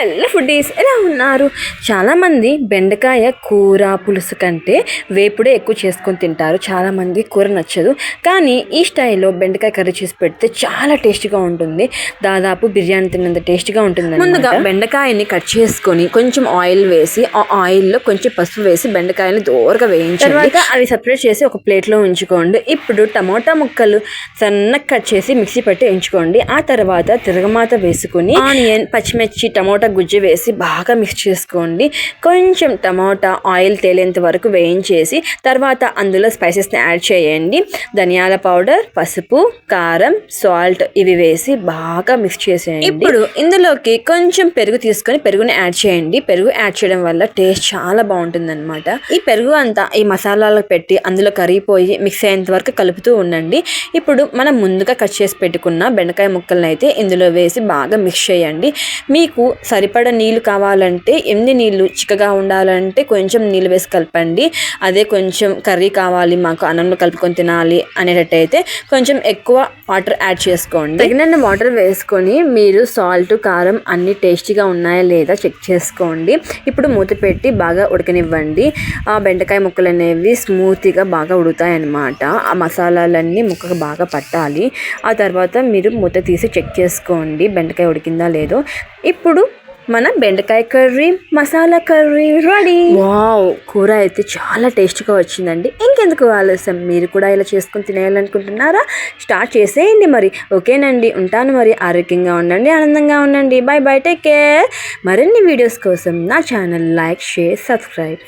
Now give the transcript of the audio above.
Hello foodies ఎలా ఉన్నారు? చాలామంది బెండకాయ కూర పులుసు కంటే వేపుడే ఎక్కువ చేసుకొని తింటారు. చాలామంది కూర నచ్చదు. కానీ ఈ స్టైల్లో బెండకాయ కర్రీ చేసి పెడితే చాలా టేస్టీగా ఉంటుంది. దాదాపు బిర్యానీ తిన్నంత టేస్టీగా ఉంటుంది ముందుగా బెండకాయని కట్ చేసుకొని కొంచెం ఆయిల్ వేసి ఆ ఆయిల్లో కొంచెం పసుపు వేసి బెండకాయని దోరగా వేయించి తర్వాత అవి సపరేట్ చేసి ఒక ప్లేట్లో ఉంచుకోండి. ఇప్పుడు టమోటా ముక్కలు సన్నగా కట్ చేసి మిక్సీ పట్టి ఉంచుకోండి ఆ తర్వాత తిరగమాత వేసుకుని ఆనియన్ పచ్చిమిర్చి టమోటా గుజ్జు వేసి బాగా మిక్స్ చేసుకోండి. కొంచెం టమాటా ఆయిల్ తేలేంత వరకు వేయించేసి తర్వాత అందులో స్పైసెస్ని యాడ్ చేయండి. ధనియాల పౌడర్ పసుపు కారం సాల్ట్ ఇవి వేసి బాగా మిక్స్ చేసేయండి. ఇప్పుడు ఇందులోకి కొంచెం పెరుగు తీసుకొని పెరుగుని యాడ్ చేయండి. పెరుగు యాడ్ చేయడం వల్ల టేస్ట్ చాలా బాగుంటుంది అనమాట ఈ పెరుగు అంతా ఈ మసాలాలకు పెట్టి అందులో కరిగిపోయి మిక్స్ అయ్యేంత వరకు కలుపుతూ ఉండండి. ఇప్పుడు మనం ముందుగా కట్ చేసి పెట్టుకున్న బెండకాయ ముక్కలను అయితే ఇందులో వేసి బాగా మిక్స్ చేయండి. మీకు సరిపడ నీళ్ళు కావాలంటే ఎన్ని నీళ్ళు చిక్కగా ఉండాలంటే కొంచెం నీళ్ళు వేసి కలపండి. అదే కొంచెం కర్రీ కావాలి మాకు అన్నంలో కలుపుకొని తినాలి అనేటట్టయితే కొంచెం ఎక్కువ వాటర్ యాడ్ చేసుకోండి. తగినన్న వాటర్ వేసుకొని మీరు సాల్ట్ కారం అన్ని టేస్టీగా ఉన్నాయా లేదా చెక్ చేసుకోండి. ఇప్పుడు మూత పెట్టి బాగా ఉడకనివ్వండి. ఆ బెండకాయ ముక్కలు అనేవి స్మూత్గా బాగా ఉడుతాయి అన్నమాట ఆ మసాలాలన్నీ ముక్కకు బాగా పట్టాలి. ఆ తర్వాత మీరు మూత తీసి చెక్ చేసుకోండి బెండకాయ ఉడికిందా లేదో. ఇప్పుడు మన బెండకాయ curry masala curry ready. Wow కూర అయితే చాలా టేస్ట్గా వచ్చిందండి. ఇంకెందుకు ఆలస్యం? మీరు కూడా ఇలా చేసుకొని తినేయాలనుకుంటున్నారా? స్టార్ట్ చేసేయండి మరి. ఓకేనండి ఉంటాను మరి. ఆరోగ్యంగా ఉండండి ఆనందంగా ఉండండి. Bye bye take care. మరిన్ని వీడియోస్ కోసం నా ఛానల్ లైక్ షేర్ సబ్స్క్రైబ్.